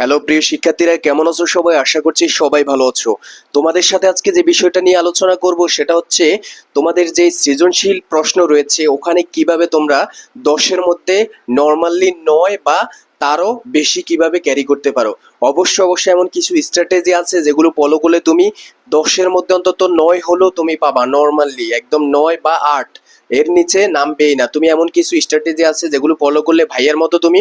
Hello প্রিয় শিক্ষার্থীরা, কেমন আছো সবাই? আশা করছি সবাই ভালো আছো। তোমাদের সাথে আজকে যে বিষয়টা নিয়ে আলোচনা করব সেটা হচ্ছে তোমাদের যে সৃজনশীল প্রশ্ন রয়েছে, ওখানে কীভাবে তোমরা দশের মধ্যে নর্মালি নয় বা তারও বেশি কীভাবে ক্যারি করতে পারো। অবশ্যই অবশ্যই এমন কিছু স্ট্র্যাটেজি আছে যেগুলো ফলো করলে তুমি দশের মধ্যে অন্তত নয় হলেও তুমি পাবা নর্মালি একদম নয় বা আট। এর নিচে নামবেই না। তুমি এমন কিছু স্ট্র্যাটেজি আছে যেগুলো ফলো করলে ভাইয়ের মতো তুমি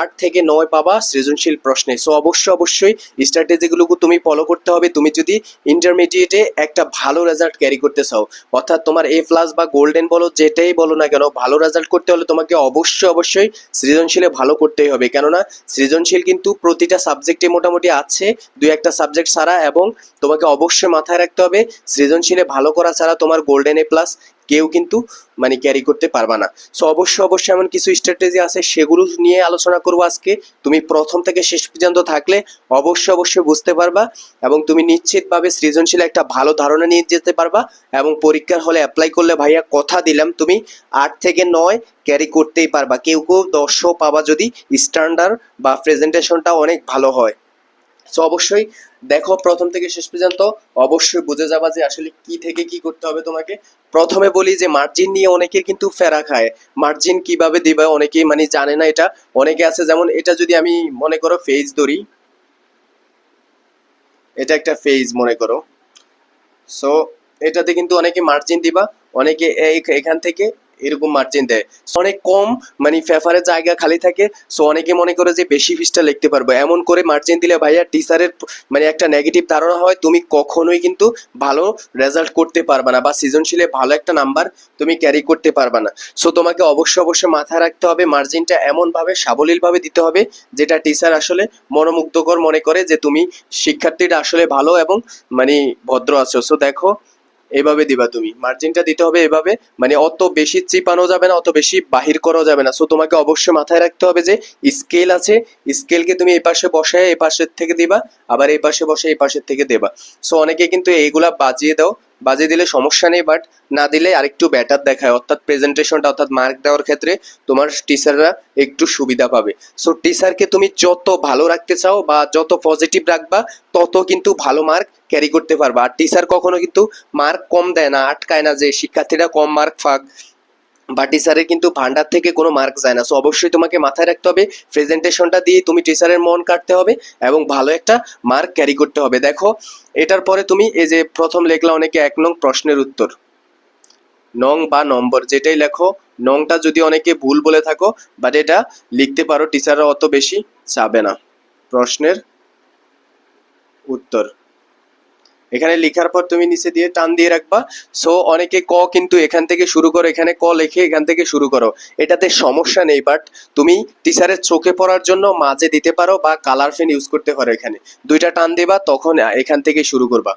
আট থেকে নয় পাবা সৃজনশীল প্রশ্নে। সো অবশ্যই অবশ্যই স্ট্র্যাটেজিগুলো তুমি ফলো করতে হবে। তুমি যদি ইন্টারমিডিয়েটে একটা ভালো রেজাল্ট ক্যারি করতে চাও, অর্থাৎ তোমার এ প্লাস বা গোল্ডেন বলো, যেটাই বলো না কেন, ভালো রেজাল্ট করতে হলে তোমাকে অবশ্যই অবশ্যই সৃজনশীলে ভালো করতেই হবে। কেননা সৃজনশীল কিন্তু প্রতিটা সাবজেক্টে মোটামুটি আছে, দুই একটা সাবজেক্ট ছাড়া এবং তোমাকে অবশ্যই মাথায় রাখতে হবে, সৃজনশীলে ভালো করা ছাড়া তোমার গোল্ডেন এ প্লাস কেউ কিন্তু মানে ক্যারি করতে পারবা না। সো অবশ্যই অবশ্যই এমন কিছু স্ট্র্যাটেজি আছে, সেগুলো নিয়ে আলোচনা করব আজকে। তুমি প্রথম থেকে শেষ পর্যন্ত থাকলে অবশ্যই অবশ্যই বুঝতে পারবা এবং তুমি নিশ্চিতভাবে সৃজনশীল একটা ভালো ধারণা নিয়ে যেতে পারবা এবং পরীক্ষার হলে অ্যাপ্লাই করলে ভাইয়া কথা দিলাম, তুমি আট থেকে নয় ক্যারি করতেই পারবা। কেউ কেউ দশও পাবা যদি স্ট্যান্ডার্ড বা প্রেজেন্টেশনটা অনেক ভালো হয়। সো অবশ্যই দেখো প্রথম থেকে শেষ পর্যন্ত। অবশ্যই বুঝে যাবা যে আসলে কি থেকে কি করতে হবে তোমাকে। প্রথমে বলি যে মার্জিন নিয়ে অনেকের কিন্তু ফেরা খায়। মার্জিন কীভাবে দিবে অনেকেই মানে জানে না এটা। অনেকে আছে যেমন এটা যদি আমি মনে করো ফেজ ধরি। এটা একটা ফেজ মনে করো। সো এটাতে কিন্তু অনেকে মার্জিন দিবা। অনেকে এখান থেকে এরকম মার্জিন দেয়। So, অনেক কম মানে ফেফারের জায়গা খালি থাকে। সো অনেকে মনে করে যে বেশি ফিসটা লিখতে পারব। এমন করে মার্জিন দিলে ভাইয়া টিচারের মানে একটা নেগেটিভ ধারণা হয় তুমি কখনোই কিন্তু ভালো রেজাল্ট করতে পারবে না বা সৃজনশীলে ভালো একটা নাম্বার তুমি ক্যারি করতে পারবে না। সো তোমাকে অবশ্যই অবশ্যই মাথায় রাখতে হবে মার্জিনটা এমনভাবে সাবলীলভাবে দিতে হবে যেটা টিচার আসলে মনোমুগ্ধকর মনে করে যে তুমি শিক্ষার্থীটা আসলে ভালো এবং মানে ভদ্র আছো। সো দেখো এভাবে দিবা তুমি। মার্জিনটা দিতে হবে এভাবে মানে অত বেশি চিপানো যাবে না, অত বেশি বাহির করা যাবে না। সো তোমাকে অবশ্যই মাথায় রাখতে হবে যে স্কেল আছে স্কেলকে তুমি এই পাশে বসায় এই পাশের থেকে দিবা, আবার এই পাশে বসে এই পাশের থেকে দেবা। সো অনেকে কিন্তু এইগুলা বাজিয়ে দাও বাজিয়ে দিলে সমস্যা নেই বাট না দিলে আরেকটু ব্যাটার দেখায়। অর্থাৎ প্রেজেন্টেশনটা অর্থাৎ মার্ক দেওয়ার ক্ষেত্রে তোমার টিচাররা একটু সুবিধা পাবে। সো টিচারকে তুমি যত ভালো রাখতে চাও বা যত পজিটিভ রাখবা, তত কিন্তু ভালো মার্ক ক্যারি করতে পারবা। আর টিচার কখনো কিন্তু মার্ক কম দেয় না, আটকায় না যে শিক্ষার্থীরা কম মার্ক ফাঁক বা টিচারের কিন্তু ভান্ডার থেকে কোনো মার্ক যায় না। সো অবশ্যই তোমাকে মাথায় রাখতে হবে প্রেজেন্টেশনটা দিয়ে তুমি টিচারের মন কাটতে হবে এবং ভালো একটা মার্ক ক্যারি করতে হবে। দেখো, এটার পরে তুমি এই যে প্রথম লেখলা অনেকে এক নং প্রশ্নের উত্তর। নং বা নম্বর, যেটাই লেখো, নংটা যদি অনেকে ভুল বলে থাকো বাট এটা লিখতে পারো টিচাররা অত বেশি চাবে না। প্রশ্নের উত্তর। এখানে লেখার পর তুমি নিচে দিয়ে টান দিয়ে রাখবা। সো অনেকে ক কিন্তু এখান থেকে শুরু করো, এখানে ক লেখে এখান থেকে শুরু করো। এটাতে সমস্যা নেই বাট তুমি টিচারের চোখে পড়ার জন্য মাঝে দিতে পারো বা কালার পেন ইউজ করতে পারো এখানে। দুইটা টান দিবা, তখন এখান থেকে শুরু করবা।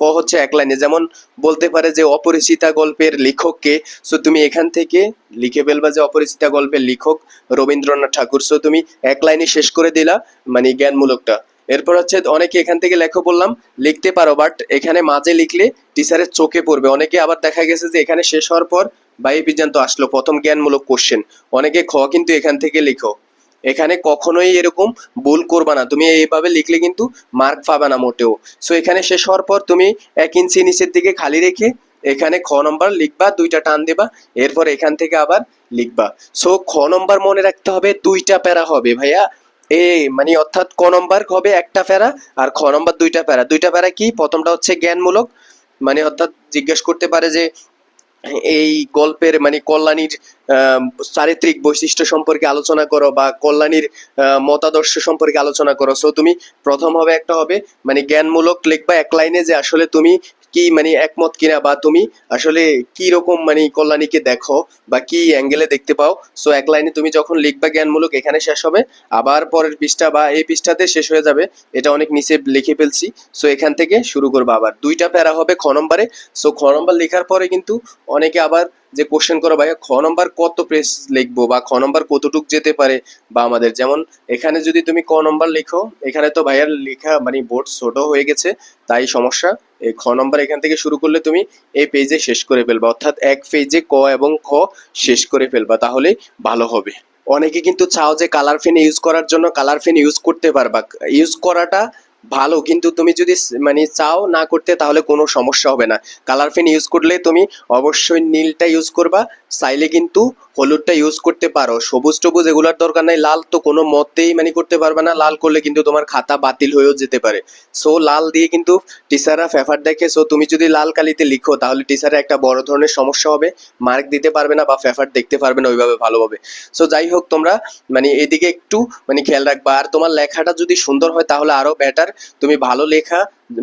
ক হচ্ছে এক লাইনে, যেমন বলতে পারে যে অপরিচিতা গল্পের লেখককে সো তুমি এখান থেকে লিখে ফেলবা যে অপরিচিতা গল্পের লেখক রবীন্দ্রনাথ ঠাকুর। সো তুমি এক লাইনে শেষ করে দিলা মানে জ্ঞানমূলকটা। এরপর হচ্ছে অনেকে এখান থেকে লেখো বললাম, লিখতে পারো বাট এখানে মাঝে লিখলে টিচারের চোখে পড়বে। অনেকে আবার দেখা গেছে যে এখানে শেষ হওয়ার পর বা এই পর্যন্ত আসলো, প্রথম জ্ঞানমূলক কোশ্চেন অনেকে খ কিন্তু এখান থেকে লিখো। এখানে কখনোই এরকম ভুল করবা না। তুমি এইভাবে লিখলে কিন্তু মার্ক পাবে না মোটেও। সো এখানে শেষ হওয়ার পর তুমি এক ইঞ্চি নিচের দিকে খালি রেখে এখানে খ নম্বর লিখবা, দুইটা টান দেবা, এরপর এখান থেকে আবার লিখবা। সো খ নম্বর মনে রাখতে হবে, দুইটা প্যারা হবে, ভাইয়া। এ মানে অর্থাৎ ক নম্বর হবে একটা প্যারা আর খ নম্বর দুইটা প্যারা। দুইটা প্যারা কি? প্রথমটা হচ্ছে জ্ঞানমূলক মানে অর্থাৎ জিজ্ঞেস করতে পারে যে এই গল্পের মানে কল্যাণীর চারিত্রিক বৈশিষ্ট্য সম্পর্কে আলোচনা করো বা কল্যাণীর মতাদর্শ সম্পর্কে আলোচনা করো। সো তুমি প্রথম হবে, একটা হবে মানে জ্ঞানমূলক লিখবা এক লাইনে যে আসলে তুমি কি মানে একমত কিনা বা তুমি আসলে কি রকম মানে কল্যাণীকে দেখো বা কি অ্যাঙ্গেলে দেখতে পাও? সো এক লাইনে তুমি যখন লিখবা জ্ঞানমূলক, এখানে শেষ হবে। আবার পরের পৃষ্ঠা বা এই পৃষ্ঠাতে শেষ হয়ে যাবে। এটা অনেক নিচে লিখে ফেলছি। সো এখান থেকে শুরু করব আবার। দুইটা প্যারা হবে খ নম্বরে। সো খ নম্বর লেখার পরে কিন্তু অনেকে আবার যে কোশ্চেন করো, ভাইয়া, খ নম্বর কত প্রেস লিখব বা খ নম্বর কতটুক যেতে পারে বা আমাদের? যেমন এখানে যদি তুমি ক নম্বর লিখো, এখানে তো ভাইয়ার লেখা মানে বোর্ড ছোট হয়ে গেছে, তাই সমস্যা। খ নম্বর এখান থেকে শুরু করলে তুমি এই পেজে শেষ করে ফেলবা। অর্থাৎ এক পেজে ক এবং খ শেষ করে ফেলবা তাহলে ভালো হবে। অনেকে কিন্তু চাও যে কালার ফেন ইউজ করার জন্য কালার ফেন ইউজ করতে পারবা। ইউজ করাটা ভালো, কিন্তু তুমি যদি মানে চাও না করতে, তাহলে কোনো সমস্যা হবে না। কালার পেন ইউজ করলে তুমি অবশ্যই নীলটা ইউজ করবা, চাইলে কিন্তু হলুদটা ইউজ করতে পারো। সবুজ টবুজ এগুলোর দরকার নাই, লাল তো কোনো মতেই মানে করতে পারবে না। লাল করলে কিন্তু তোমার খাতা বাতিল হয়েও যেতে পারে। সো লাল দিয়ে কিন্তু টিচাররা ফেফার দেখে। সো তুমি যদি লাল কালিতে লিখো, তাহলে টিচারের একটা বড় ধরনের সমস্যা হবে। মার্ক দিতে পারবে না বা ফেফার দেখতে পারবে না ওইভাবে ভালোভাবে। সো যাই হোক, তোমরা মানে এদিকে একটু মানে খেয়াল রাখবা। আর তোমার লেখাটা যদি সুন্দর হয়, তাহলে আরও বেটার তুমি ভালো লেখা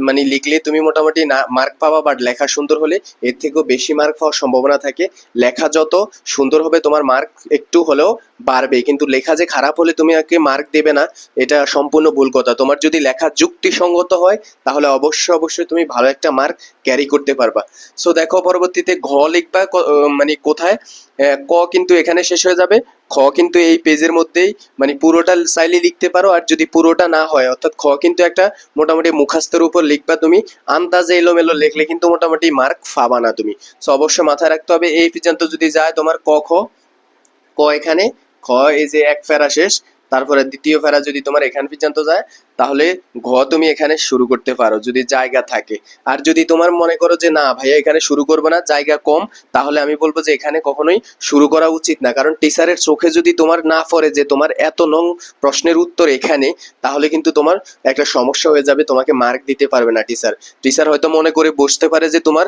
মানে লিখলে তুমি মোটামুটি না মার্ক পাবা বাট লেখা সুন্দর হলে এর থেকেও বেশি মার্ক পাওয়ার সম্ভাবনা থাকে। লেখা যত সুন্দর হবে, তোমার মার্ক একটু হলেও বাড়বে। কিন্তু লেখা যে খারাপ হলে তুমি আগে মার্ক দেবে না, এটা সম্পূর্ণ ভুল কথা। তোমার যদি লেখা যুক্তিসঙ্গত হয়, তাহলে অবশ্যই অবশ্যই তুমি ভালো একটা মার্ক ক্যারি করতে পারবা। সো দেখো পরবর্তীতে ঘ লিখবা মানে কোথায়? ক কিন্তু এখানে শেষ হয়ে যাবে। খ কিন্তু এই পেজের মধ্যেই মানে পুরোটা চাইলে লিখতে পারো। আর যদি পুরোটা না হয়, অর্থাৎ খ কিন্তু একটা মোটামুটি মুখাস্তের উপর লিখবা তুমি, আন্দাজে এলোমেলো লিখলে কিন্তু মোটামুটি মার্ক পাবা না তুমি। সো অবশ্যই মাথায় রাখতে হবে, এই পর্যন্ত যদি যায় তোমার ক, খ, ক এখানে, খ এই যে এক ফেরা শেষ, তারপরে দ্বিতীয় ফেরা যদি তোমার এখান পর্যন্ত যায় তাহলে ঘ তুমি এখানে শুরু করতে পারো, যদি জায়গা থাকে। আর যদি তোমার মনে করো যে না, ভাইয়া এখানে শুরু করব না, জায়গা কম, তাহলে আমি বলব যে এখানে কখনোই শুরু করা উচিত না। কারণ টিচারের চোখে যদি তোমার না পড়ে যে তোমার এত নং প্রশ্নের উত্তর এখানে, তাহলে কিন্তু তোমার একটা সমস্যা হয়ে যাবে, তোমাকে মার্ক দিতে পারবে না টিচার। টিচার হয়তো মনে করে বসতে পারে যে তোমার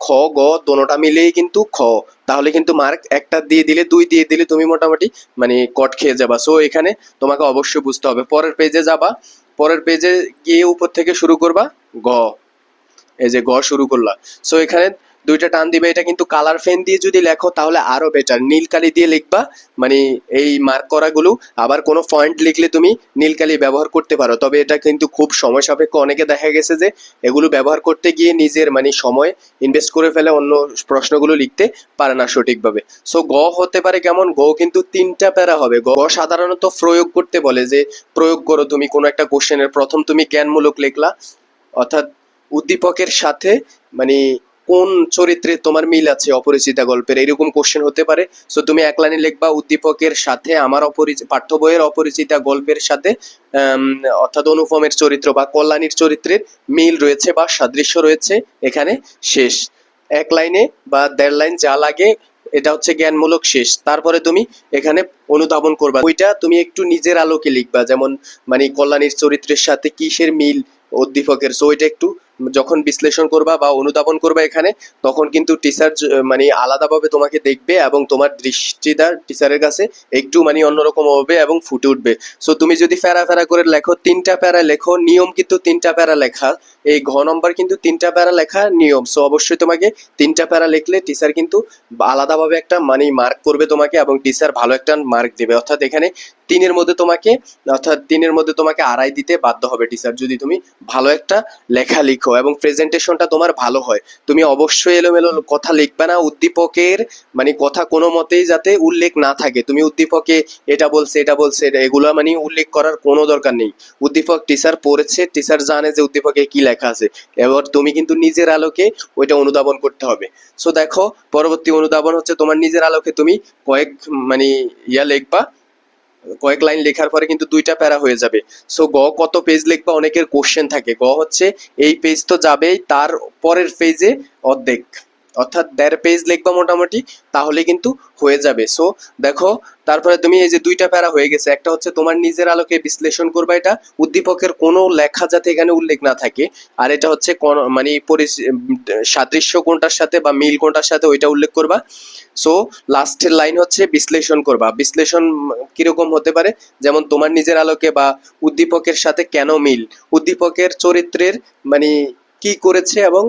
খ, গ দোনোটা মিলেই কিন্তু খ। তাহলে কিন্তু মার্ক একটা দিয়ে দিলে, দুই দিয়ে দিলে তুমি মোটামুটি মানে কট খেয়ে যাবা। সো এখানে তোমাকে অবশ্যই বুঝতে হবে। পরের পেজে যাবা। পরের পেজে গিয়ে উপর থেকে শুরু করবা গ। এই যে গ শুরু করলা। সো এখানে দুইটা টান দিবে, এটা কিন্তু কালার পেন দিয়ে যদি লেখো তাহলে আরও বেটার নীল কালি দিয়ে লিখবা মানে এই মার্ক করাগুলো। আবার কোনো পয়েন্ট লিখলে তুমি নীলকালি ব্যবহার করতে পারো, তবে এটা কিন্তু খুব সময় সাপেক্ষ। অনেকে দেখা গেছে যে এগুলো ব্যবহার করতে গিয়ে নিজের মানে সময় ইনভেস্ট করে ফেলে অন্য প্রশ্নগুলো লিখতে পারে না সঠিকভাবে। সো গ হতে পারে কেমন? গ কিন্তু তিনটা প্যারা হবে। গ সাধারণত প্রয়োগ করতে বলে যে, প্রয়োগ করো তুমি কোনো একটা কোশ্চেনের প্রথম তুমি জ্ঞানমূলক লিখলা, অর্থাৎ উদ্দীপকের সাথে মানে কোন চরিত্রে তোমার মিল আছে অপরিচিতা গল্পের? এরকম কোশ্চেন হতে পারে। সো তুমি এক লাইনে লিখবা, উদ্দীপকের সাথে আমার অপরিচিত পাঠ্য বইয়ের অপরিচিতা গল্পের সাথে অর্থাৎ অনুপমের চরিত্র বা কল্যাণীর চরিত্রের মিল রয়েছে বা সাদৃশ্য রয়েছে এখানে শেষ। এক লাইনে বা দেড় লাইন যা লাগে, এটা হচ্ছে জ্ঞানমূলক শেষ। তারপরে তুমি এখানে অনুধাবন করবা। ওইটা তুমি একটু নিজের আলোকে লিখবা, যেমন মানে কল্যাণীর চরিত্রের সাথে কিসের মিল, উদ্দীপকের। সো এটা একটু যখন বিশ্লেষণ করবা বা অনুধাবন করবা এখানে, তখন কিন্তু টিচার মানে আলাদাভাবে তোমাকে দেখবে এবং তোমার দৃষ্টিটা টিচারের কাছে একটু মানে অন্যরকম হবে এবং ফুটে উঠবে। সো তুমি যদি প্যারা প্যারা করে লেখো, তিনটা প্যারা লেখো, নিয়ম কিন্তু তিনটা প্যারা লেখা। এই ঘ নম্বর কিন্তু তিনটা প্যারা লেখা নিয়ম। সো অবশ্যই তোমাকে তিনটা প্যারা লিখলে টিচার কিন্তু আলাদাভাবে একটা মানে মার্ক করবে তোমাকে এবং টিচার ভালো একটা মার্ক দেবে। অর্থাৎ এখানে তিনের মধ্যে তোমাকে, অর্থাৎ তিনের মধ্যে তোমাকে আড়াই দিতে বাধ্য হবে টিচার যদি তুমি ভালো একটা লেখা লিখো এবং প্রেজেন্টেশনটা তোমার ভালো হয়, তুমি অবশ্যই এলোমেলো কথা লিখবে না, উদ্দীপকের মানে কথা কোনো মতেই যাতে উল্লেখ না থাকে। তুমি উদ্দীপকে এটা বলছে এটা বলছে, এটা- এগুলো মানে উল্লেখ করার কোনো দরকার নেই। উদ্দীপক টিচার পড়েছে টিচার জানে যে উদ্দীপকে কি লেখা আছে। এবার তুমি কিন্তু নিজের আলোকে ওইটা অনুধাবন করতে হবে। সো দেখো, পরবর্তী অনুধাবন হচ্ছে তোমার নিজের আলোকে তুমি কয়েক মানে ইয়া লিখবা কয়েক লাইন লেখার পরে কিন্তু দুইটা প্যারা হয়ে যাবে। সো গ কত পেজ লিখবা অনেকের কোশ্চেন থাকে। গ হচ্ছে, এই পেজ তো যাবেই, তার পরের পেজে অর্ধেক। অর্থাৎ দেড় পেজ লিখবা মোটামুটি, তাহলে কিন্তু হয়ে যাবে। সো দেখো, তারপরে তুমি এই যে দুইটা প্যারা হয়ে গেছে, একটা হচ্ছে তোমার নিজের আলোকে বিশ্লেষণ করবা এটা, উদ্দীপকের কোনো লেখা যাতে এখানে উল্লেখ না থাকে, আর এটা হচ্ছে মানে সাদৃশ্য কোনটার সাথে বা মিল কোনটার সাথে ওইটা উল্লেখ করবা। সো লাস্টের লাইন হচ্ছে বিশ্লেষণ করবা। বিশ্লেষণ কীরকম হতে পারে? যেমন তোমার নিজের আলোকে বা উদ্দীপকের সাথে কেন মিল? উদ্দীপকের চরিত্রের মানে কি করেছে এবং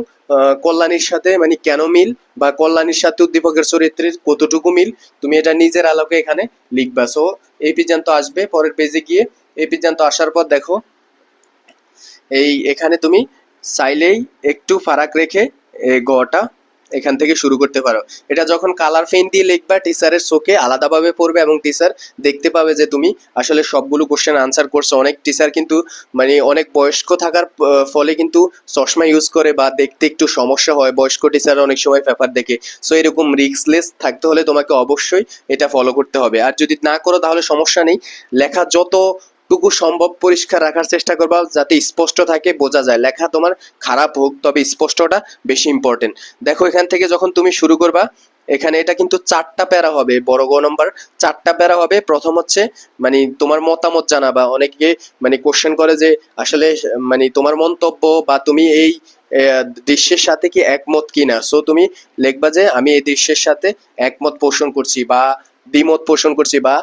কল্যাণীর সাথে মানে কেন মিল বা কল্যাণীর সাথে উদ্দীপকের চরিত্রের কতটুকু মিল, তুমি এটা নিজের আলোকে এখানে লিখবা। সো এই পর্যন্ত আসবে, পরের পেজে গিয়ে এই পর্যন্ত আসার পর দেখো, এই এখানে তুমি চাইলেই একটু ফারাক রেখে গটা এখান থেকে শুরু করতে পারো। এটা যখন কালার পেন দিয়ে লিখবা টিচারের চোখে আলাদাভাবে পড়বে এবং টিচার দেখতে পাবে যে তুমি আসলে সবগুলো কোশ্চেন আনসার করছ। অনেক টিচার কিন্তু মানে অনেক বয়স্ক থাকার ফলে কিন্তু চশমা ইউজ করে বা দেখতে একটু সমস্যা হয়। বয়স্ক টিচার অনেক সময় পেপার দেখে। সো এরকম রিক্সলেস থাকতে হলে তোমাকে অবশ্যই এটা ফলো করতে হবে। আর যদি না করো, তাহলে সমস্যা নেই। লেখা যতটুকু সম্ভব পরিষ্কার রাখার চেষ্টা করবা যাতে স্পষ্ট থাকে, বোঝা যায়। লেখা তোমার খারাপ হোক, তবে স্পষ্টটা বেশি ইম্পর্টেন্ট দেখো, এখান থেকে যখন তুমি শুরু করবা, এখানে এটা কিন্তু চারটা প্যারা হবে, বড় গ নম্বর। চারটা প্যারা হবে। প্রথম হচ্ছে মানে তোমার মতামত জানাবা। অনেকে মানে কোশ্চেন করে যে, আসলে মানে তোমার মন্তব্য বা তুমি এই দৃশ্যের সাথে কি একমত কিনা? সো তুমি লিখবা যে, আমি এই দৃশ্যের সাথে একমত পোষণ করছি বা দ্বিমত পোষণ করছি বা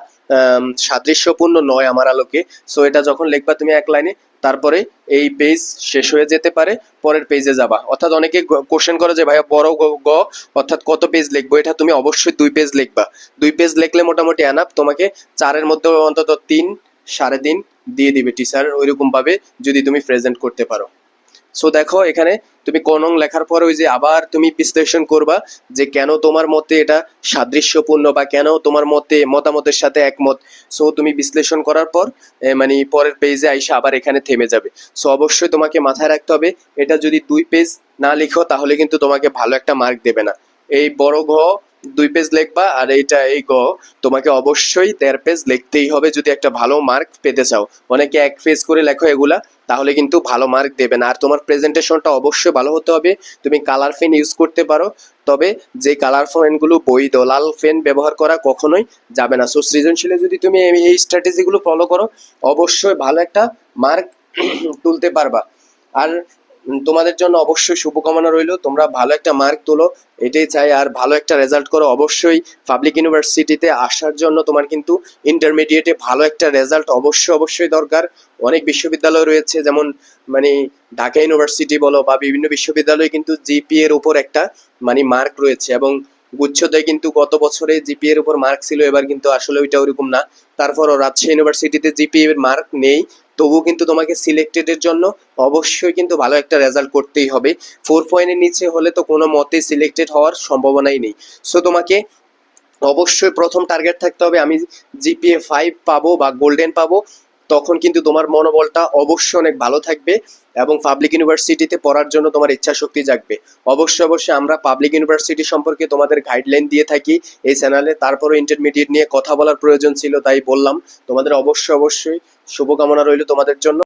সাদৃশ্যপূর্ণ নয় আমার আলোকে। সো এটা যখন লিখবা তুমি এক লাইনে, তারপরে এই পেজ শেষ হয়ে যেতে পারে, পরের পেজে যাবা। অর্থাৎ অনেকে কোশ্চেন করে যে, ভাইয়া, বড় গ অর্থাৎ কত পেজ লিখব? এটা তুমি অবশ্যই দুই পেজ লিখবা। দুই পেজ লিখলে মোটামুটি আনাপ তোমাকে চারের মধ্যে অন্তত তিন, সাড়ে তিন দিয়ে দিবে টিচার ওইরকম ভাবে যদি তুমি প্রেজেন্ট করতে পারো। সো দেখো, এখানে তুমি কোনং লেখার পর ওই যে আবার তুমি বিশ্লেষণ করবা যে কেন তোমার মতে এটা সাদৃশ্যপূর্ণ বা কেন তোমার মতে, মতামতের সাথে একমত। সো তুমি বিশ্লেষণ করার পর মানে পরের পেজে আইসা আবার এখানে থেমে যাবে। সো অবশ্যই তোমাকে মাথায় রাখতে হবে, এটা যদি দুই পেজ না লিখো তাহলে কিন্তু তোমাকে ভালো একটা মার্ক দেবে না। এই বড় ঘ দুই পেজ লিখবা, আর এইটা এই গ, তোমাকে অবশ্যই দেড় পেজ লিখতেই হবে যদি একটা ভালো মার্ক পেতে চাও। অনেকে এক পেজ করে লেখো এগুলা, তাহলে কিন্তু ভালো মার্ক দেবে না। আর তোমার প্রেজেন্টেশনটা অবশ্যই ভালো হতে হবে। তুমি কালার পেন ইউজ করতে পারো, তবে যে কালার পেনগুলো বৈধ লাল পেন ব্যবহার করা কখনোই যাবে না। সো সৃজনশীলে যদি তুমি এই- স্ট্র্যাটেজিগুলো ফলো করো, অবশ্যই ভালো একটা মার্ক তুলতে পারবা। আর তোমাদের জন্য অবশ্যই শুভকামনা রইল। তোমরা ভালো একটা মার্ক তোলো, এটাই চাই। আর ভালো একটা রেজাল্ট করো অবশ্যই পাবলিক ইউনিভার্সিটিতে আসার জন্য। তোমার কিন্তু ইন্টারমিডিয়েটে ভালো একটা রেজাল্ট অবশ্যই অবশ্যই দরকার। অনেক বিশ্ববিদ্যালয় রয়েছে, যেমন মানে ঢাকা ইউনিভার্সিটি বলো বা বিভিন্ন বিশ্ববিদ্যালয়ে কিন্তু জিপি এর উপর একটা মানে মার্ক রয়েছে। এবং গুচ্ছতে কিন্তু গত বছরে জিপি এর উপর মার্ক ছিল, এবার কিন্তু আসলে ওইটা ওরকম না। তারপরও রাজশাহী ইউনিভার্সিটিতে জিপিএ এর মার্ক নেই। তবুও কিন্তু তোমাকে সিলেক্টেডের জন্য অবশ্যই কিন্তু ভালো একটা রেজাল্ট করতেই হবে। ফোর পয়েন্টের নিচে হলে তো কোনো মতে সিলেক্টেড হওয়ার সম্ভাবনাই নেই। সো তোমাকে অবশ্যই প্রথম টার্গেট থাকতে হবে। আমি জিপিএ ফাইভ পাবো বা গোল্ডেন পাবো। তখন কিন্তু তোমার মনোবলটা অবশ্যই অনেক ভালো থাকবে এবং পাবলিক ইউনিভার্সিটিতে পড়ার জন্য তোমার ইচ্ছা শক্তি জাগবে। অবশ্যই অবশ্যই আমরা পাবলিক ইউনিভার্সিটি সম্পর্কে তোমাদের গাইডলাইন দিয়ে থাকি। এই চ্যানেলে তারপরে ইন্টারমিডিয়েট নিয়ে কথা বলার প্রয়োজন ছিল, তাই বললাম। তোমাদের অবশ্যই অবশ্যই শুভকামনা রইল তোমাদের জন্য।